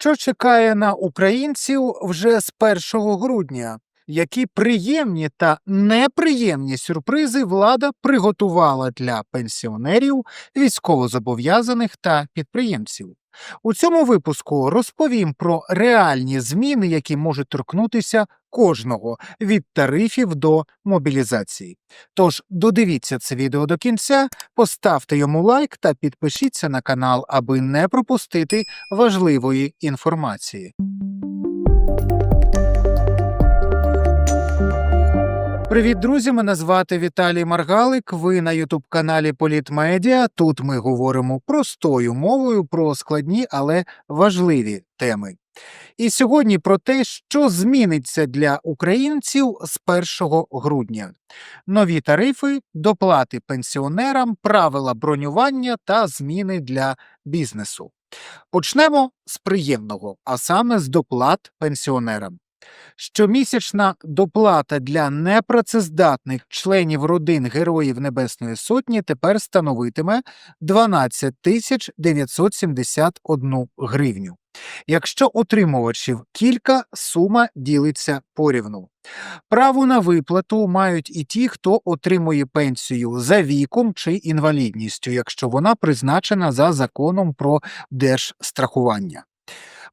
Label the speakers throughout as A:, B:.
A: Що чекає на українців вже з 1 грудня? Які приємні та неприємні сюрпризи влада приготувала для пенсіонерів, військовозобов'язаних та підприємців? У цьому випуску розповім про реальні зміни, які можуть торкнутися кожного від тарифів до мобілізації. Тож додивіться це відео до кінця, поставте йому лайк та підпишіться на канал, аби не пропустити важливої інформації. Привіт, друзі! Мене звати Віталій Маргалик. Ви на Ютуб-каналі Політмедіа. Тут ми говоримо простою мовою про складні, але важливі теми. І сьогодні про те, що зміниться для українців з 1 грудня: нові тарифи, доплати пенсіонерам, правила бронювання та зміни для бізнесу. Почнемо з приємного, а саме з доплат пенсіонерам. Щомісячна доплата для непрацездатних членів родин Героїв Небесної Сотні тепер становитиме 12 тисяч 971 гривню. Якщо отримувачів кілька, сума ділиться порівну. Право на виплату мають і ті, хто отримує пенсію за віком чи інвалідністю, якщо вона призначена за законом про держстрахування.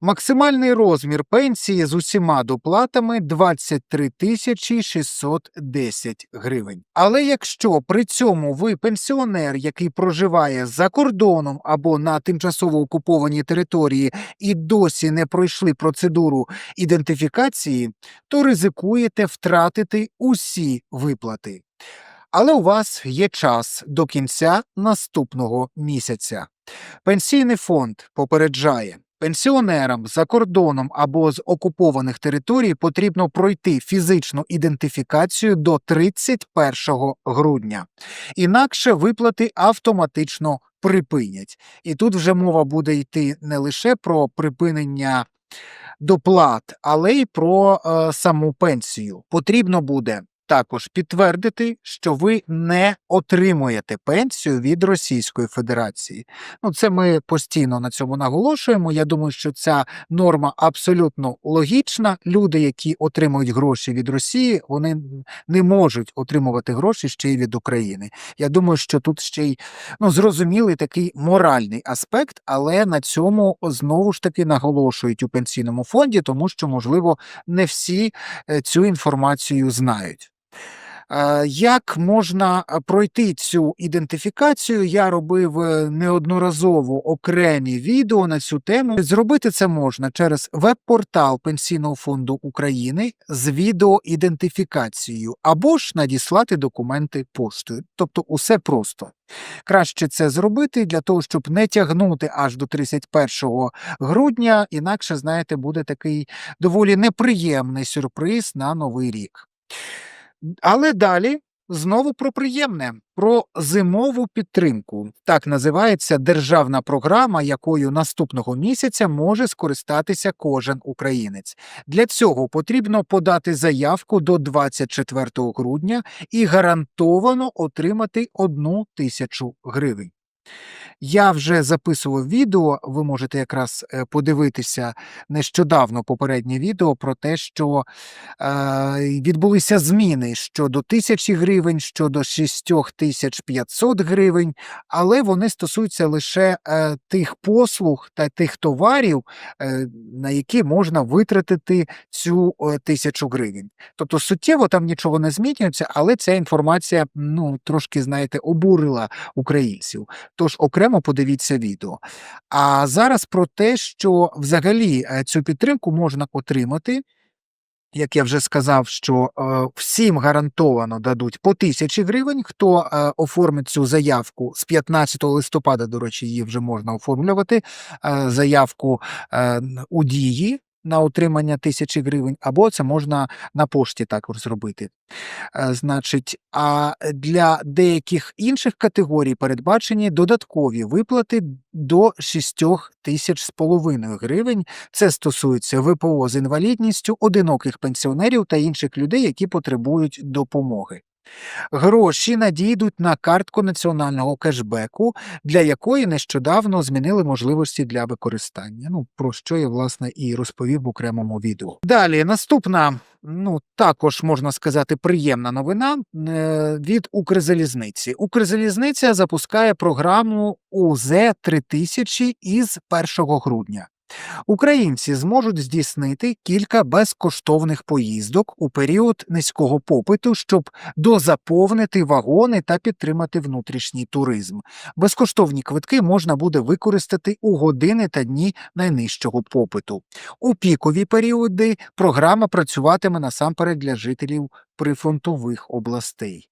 A: Максимальний розмір пенсії з усіма доплатами 23 тисячі 610 гривень. Але якщо при цьому ви пенсіонер, який проживає за кордоном або на тимчасово окупованій території і досі не пройшли процедуру ідентифікації, то ризикуєте втратити усі виплати. Але у вас є час до кінця наступного місяця. Пенсійний фонд попереджає. Пенсіонерам за кордоном або з окупованих територій потрібно пройти фізичну ідентифікацію до 31 грудня, інакше виплати автоматично припинять. І тут вже мова буде йти не лише про припинення доплат, але й про е, саму пенсію. Потрібно буде також підтвердити, що ви не отримуєте пенсію від Російської Федерації. Ну, це ми постійно на цьому наголошуємо. Я думаю, що ця норма абсолютно логічна. Люди, які отримують гроші від Росії, вони не можуть отримувати гроші ще й від України. Я думаю, що тут ще й ну, зрозумілий такий моральний аспект, але на цьому знову ж таки наголошують у пенсійному фонді, тому що, можливо, не всі е, цю інформацію знають. Е, Як можна е, пройти цю ідентифікацію? Я робив е, неодноразово окремі відео на цю тему. Зробити це можна через веб-портал Пенсійного фонду України з відеоідентифікацією або ж надіслати документи поштою. Тобто, усе просто. Краще це зробити для того, щоб не тягнути аж до 31 грудня, інакше, знаєте, буде такий доволі неприємний сюрприз на новий рік. Але далі знову про приємне, про зимову підтримку. Так називається державна програма, якою наступного місяця може скористатися кожен українець. Для цього потрібно подати заявку до 24 грудня і гарантовано отримати одну тисячу гривень. Я вже записував відео, ви можете якраз е, подивитися нещодавно попереднє відео про те, що е, відбулися зміни щодо тисячі гривень, щодо 6500 гривень, але вони стосуються лише е, тих послуг та тих товарів, е, на які можна витратити цю е, тисячу гривень. Тобто суттєво там нічого не змінюється, але ця інформація ну, трошки, знаєте, обурила українців. Тож окремо подивіться відео. А зараз про те, що взагалі е, цю підтримку можна отримати. Як я вже сказав, що е, всім гарантовано дадуть по тисячі гривень, хто е, оформить цю заявку з 15 листопада, до речі, її вже можна оформлювати. Заявку у дії на отримання тисячі гривень, або це можна на пошті також зробити. Е, Значить, а для деяких інших категорій передбачені додаткові виплати до 6 тисяч з половиною гривень. Це стосується ВПО з інвалідністю, одиноких пенсіонерів та інших людей, які потребують допомоги. Гроші надійдуть на картку національного кешбеку, для якої нещодавно змінили можливості для використання. Ну про що я власне і розповів в окремому відео. Далі наступна, ну також можна сказати, приємна новина е, від Укрзалізниці. Укрзалізниця запускає програму УЗ 3000 із 1 грудня. Українці зможуть здійснити кілька безкоштовних поїздок у період низького попиту, щоб дозаповнити вагони та підтримати внутрішній туризм. Безкоштовні квитки можна буде використати у години та дні найнижчого попиту. У пікові періоди програма працюватиме насамперед для жителів прифронтових областей.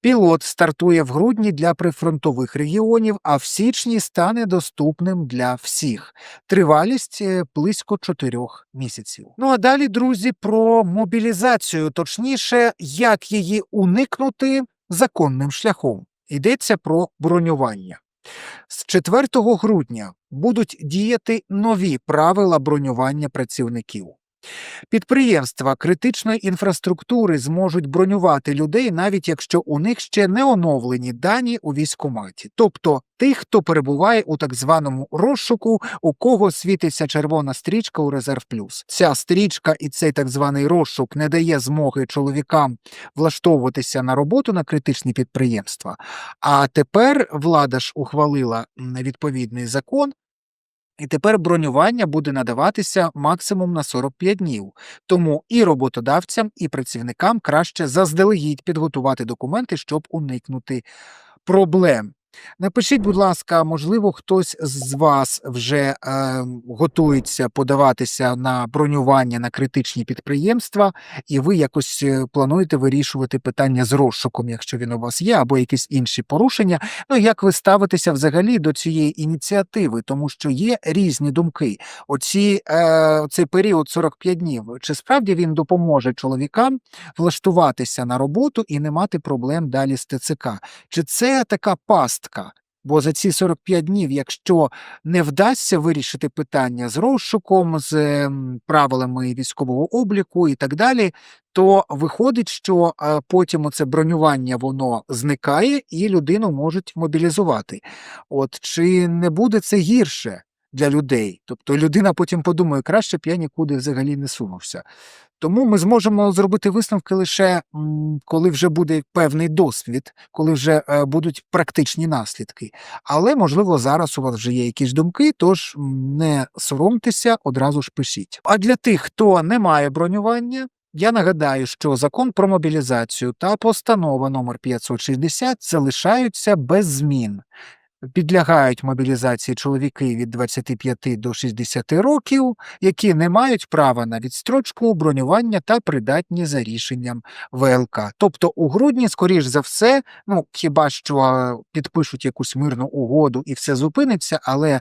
A: Пілот стартує в грудні для прифронтових регіонів, а в січні стане доступним для всіх. Тривалість е, близько чотирьох місяців. Ну а далі, друзі, про мобілізацію, точніше, як її уникнути законним шляхом. Йдеться про бронювання. З 4 грудня будуть діяти нові правила бронювання працівників. Підприємства критичної інфраструктури зможуть бронювати людей, навіть якщо у них ще не оновлені дані у військкоматі, тобто тих, хто перебуває у так званому розшуку, у кого світиться червона стрічка у резерв плюс. Ця стрічка і цей так званий розшук не дає змоги чоловікам влаштовуватися на роботу на критичні підприємства. А тепер влада ж ухвалила відповідний закон. І тепер бронювання буде надаватися максимум на 45 днів. Тому і роботодавцям, і працівникам краще заздалегідь підготувати документи, щоб уникнути проблем. Напишіть, будь ласка, можливо, хтось з вас вже е, готується подаватися на бронювання на критичні підприємства, і ви якось е, плануєте вирішувати питання з розшуком, якщо він у вас є, або якісь інші порушення. Ну як ви ставитеся взагалі до цієї ініціативи, тому що є різні думки. Оці е, цей період 45 днів, чи справді він допоможе чоловікам влаштуватися на роботу і не мати проблем далі з ТЦК? Чи це така пастка? Бо за ці 45 днів, якщо не вдасться вирішити питання з розшуком, з ем, правилами військового обліку і так далі, то виходить, що е, потім оце бронювання воно зникає і людину можуть мобілізувати. От чи не буде це гірше для людей? Тобто людина потім подумає, краще б я нікуди взагалі не сунувся. Тому ми зможемо зробити висновки лише коли вже буде певний досвід, коли вже е, будуть практичні наслідки. Але можливо зараз у вас вже є якісь думки, тож не соромтеся, одразу ж пишіть. А для тих, хто не має бронювання. Я нагадаю, що закон про мобілізацію та постанова номер 560 залишаються без змін. Підлягають мобілізації чоловіки від 25 до 60 років, які не мають права на відстрочку, бронювання та придатні за рішенням ВЛК. Тобто у грудні, скоріш за все, ну хіба що підпишуть якусь мирну угоду і все зупиниться, але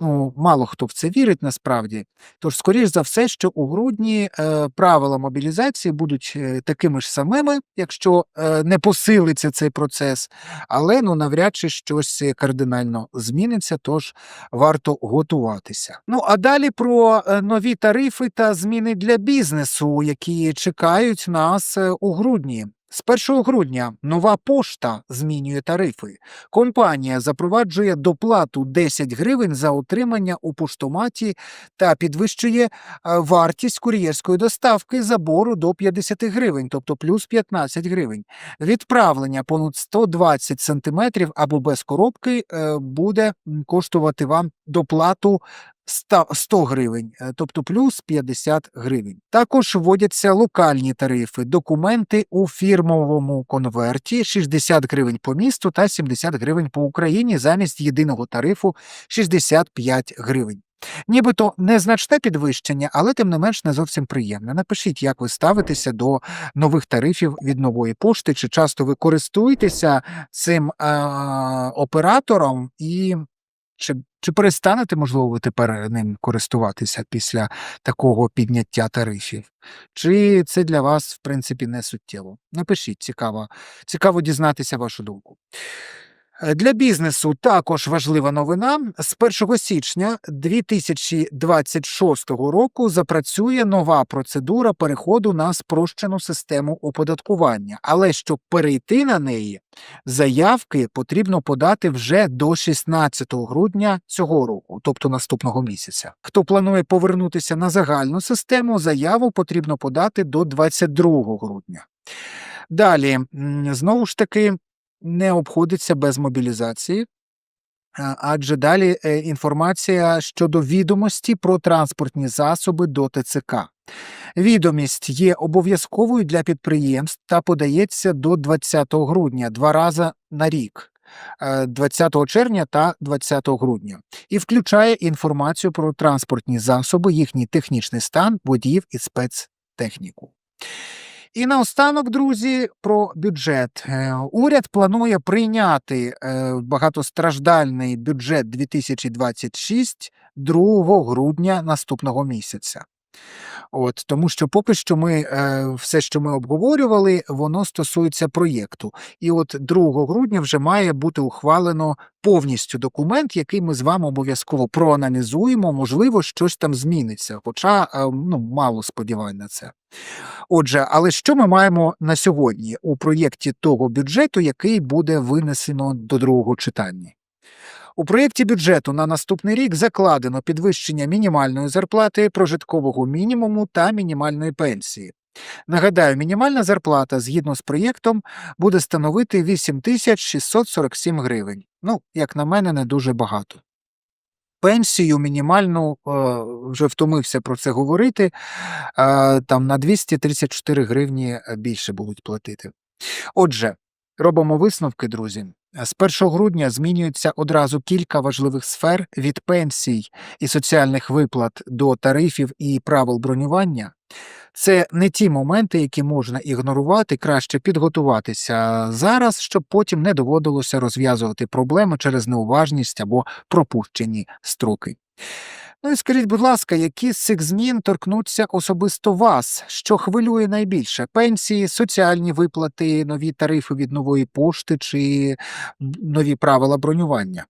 A: ну, мало хто в це вірить насправді. Тож, скоріш за все, що у грудні е, правила мобілізації будуть е, такими ж самими, якщо е, не посилиться цей процес, але ну навряд чи щось е, кардинально зміниться, тож варто готуватися. Ну а далі про е, нові тарифи та зміни для бізнесу, які чекають нас у грудні. З 1 грудня нова пошта змінює тарифи. Компанія запроваджує доплату 10 гривень за отримання у поштоматі та підвищує е, вартість кур'єрської доставки забору до 50 гривень, тобто плюс 15 гривень. Відправлення понад 120 сантиметрів або без коробки е, буде коштувати вам доплату 100 100 гривень, е, тобто плюс 50 гривень. Також вводяться локальні тарифи, документи у фірмовому конверті 60 гривень по місту та 70 гривень по Україні замість єдиного тарифу 65 гривень. Нібито незначне підвищення, але тим не менш не зовсім приємне. Напишіть, як ви ставитеся до нових тарифів від нової пошти, чи часто ви користуєтеся цим е- оператором і чи, чи перестанете, можливо, тепер ним користуватися після такого підняття тарифів? Чи це для вас, в принципі, не суттєво? Напишіть, цікаво, цікаво дізнатися вашу думку. Для бізнесу також важлива новина. З 1 січня 2026 року запрацює нова процедура переходу на спрощену систему оподаткування. Але щоб перейти на неї, заявки потрібно подати вже до 16 грудня цього року, тобто наступного місяця. Хто планує повернутися на загальну систему, заяву потрібно подати до 22 грудня. Далі, знову ж таки, не обходиться без мобілізації. Адже далі е, інформація щодо відомості про транспортні засоби до ТЦК. Відомість є обов'язковою для підприємств та подається до 20 грудня два рази на рік. е, 20 червня та 20 грудня, і включає інформацію про транспортні засоби, їхній технічний стан, водіїв і спецтехніку. І наостанок, друзі, про бюджет. Е, Уряд планує прийняти е, багатостраждальний бюджет 2026 2 грудня наступного місяця. От, тому що поки що ми е, все, що ми обговорювали, воно стосується проєкту. І от 2 грудня вже має бути ухвалено повністю документ, який ми з вами обов'язково проаналізуємо. Можливо, щось там зміниться, хоча е, ну, мало сподівань на це. Отже, але що ми маємо на сьогодні у проєкті того бюджету, який буде винесено до другого читання? У проєкті бюджету на наступний рік закладено підвищення мінімальної зарплати, прожиткового мінімуму та мінімальної пенсії. Нагадаю, мінімальна зарплата згідно з проєктом буде становити 8647 гривень. Ну, як на мене, не дуже багато. Пенсію мінімальну е, вже втомився про це говорити. е, Там на 234 гривні більше будуть платити. Отже, робимо висновки, друзі. З 1 грудня змінюється одразу кілька важливих сфер від пенсій і соціальних виплат до тарифів і правил бронювання. Це не ті моменти, які можна ігнорувати, краще підготуватися зараз, щоб потім не доводилося розв'язувати проблеми через неуважність або пропущені строки. Ну і скажіть, будь ласка, які з цих змін торкнуться особисто вас? Що хвилює найбільше? Пенсії, соціальні виплати, нові тарифи від нової пошти чи нові правила бронювання?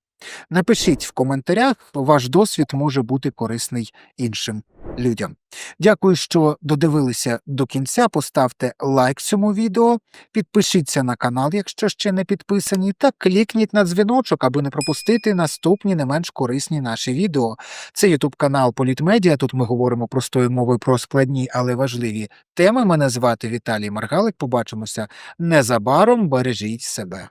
A: Напишіть в коментарях, ваш досвід може бути корисний іншим людям. Дякую, що додивилися до кінця. Поставте лайк цьому відео, підпишіться на канал, якщо ще не підписані, та клікніть на дзвіночок, аби не пропустити наступні не менш корисні наші відео. Це Ютуб канал Політмедіа. Тут ми говоримо простою мовою про складні, але важливі теми. Мене звати Віталій Маргалик. Побачимося незабаром. Бережіть себе.